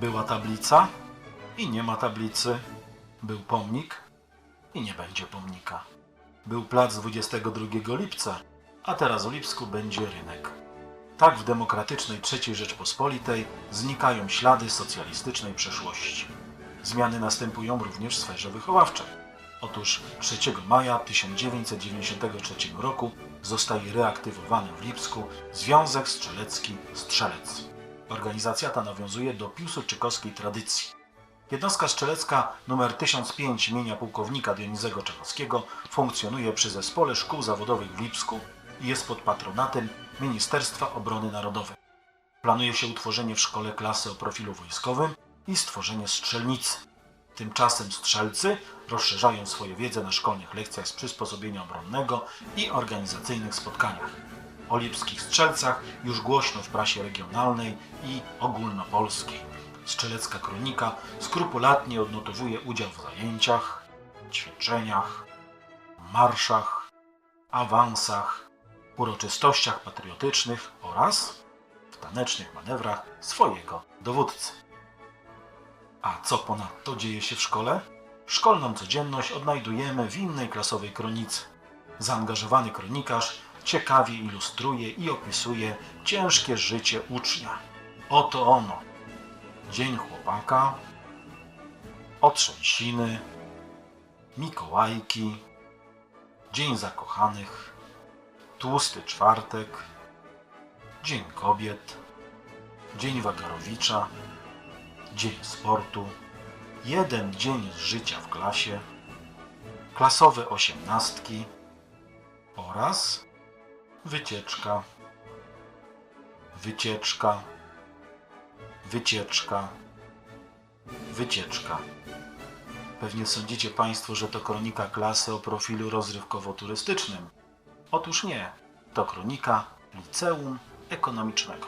Była tablica i nie ma tablicy. Był pomnik i nie będzie pomnika. Był plac 22 lipca, a teraz w Lipsku będzie rynek. Tak w demokratycznej III Rzeczpospolitej znikają ślady socjalistycznej przeszłości. Zmiany następują również w sferze wychowawczej. Otóż 3 maja 1993 roku zostaje reaktywowany w Lipsku Związek Strzelecki Strzelec. Organizacja ta nawiązuje do piłsudczykowskiej tradycji. Jednostka strzelecka nr 1005 imienia pułkownika Dionizego Czechowskiego funkcjonuje przy Zespole Szkół Zawodowych w Lipsku i jest pod patronatem Ministerstwa Obrony Narodowej. Planuje się utworzenie w szkole klasy o profilu wojskowym i stworzenie strzelnicy. Tymczasem strzelcy rozszerzają swoją wiedzę na szkolnych lekcjach z przysposobienia obronnego i organizacyjnych spotkaniach. O lipskich strzelcach już głośno w prasie regionalnej i ogólnopolskiej. Strzelecka kronika skrupulatnie odnotowuje udział w zajęciach, ćwiczeniach, marszach, awansach, uroczystościach patriotycznych oraz w tanecznych manewrach swojego dowódcy. A co ponadto dzieje się w szkole? Szkolną codzienność odnajdujemy w innej klasowej kronice. Zaangażowany kronikarz ciekawie ilustruje i opisuje ciężkie życie ucznia. Oto ono. Dzień chłopaka, otrzęsiny, Mikołajki, Dzień zakochanych, Tłusty czwartek, Dzień kobiet, Dzień Wagarowicza, Dzień sportu, jeden dzień życia w klasie, klasowe osiemnastki. Oraz wycieczka, wycieczka, wycieczka, wycieczka. Pewnie sądzicie Państwo, że to kronika klasy o profilu rozrywkowo-turystycznym. Otóż nie, to kronika liceum ekonomicznego.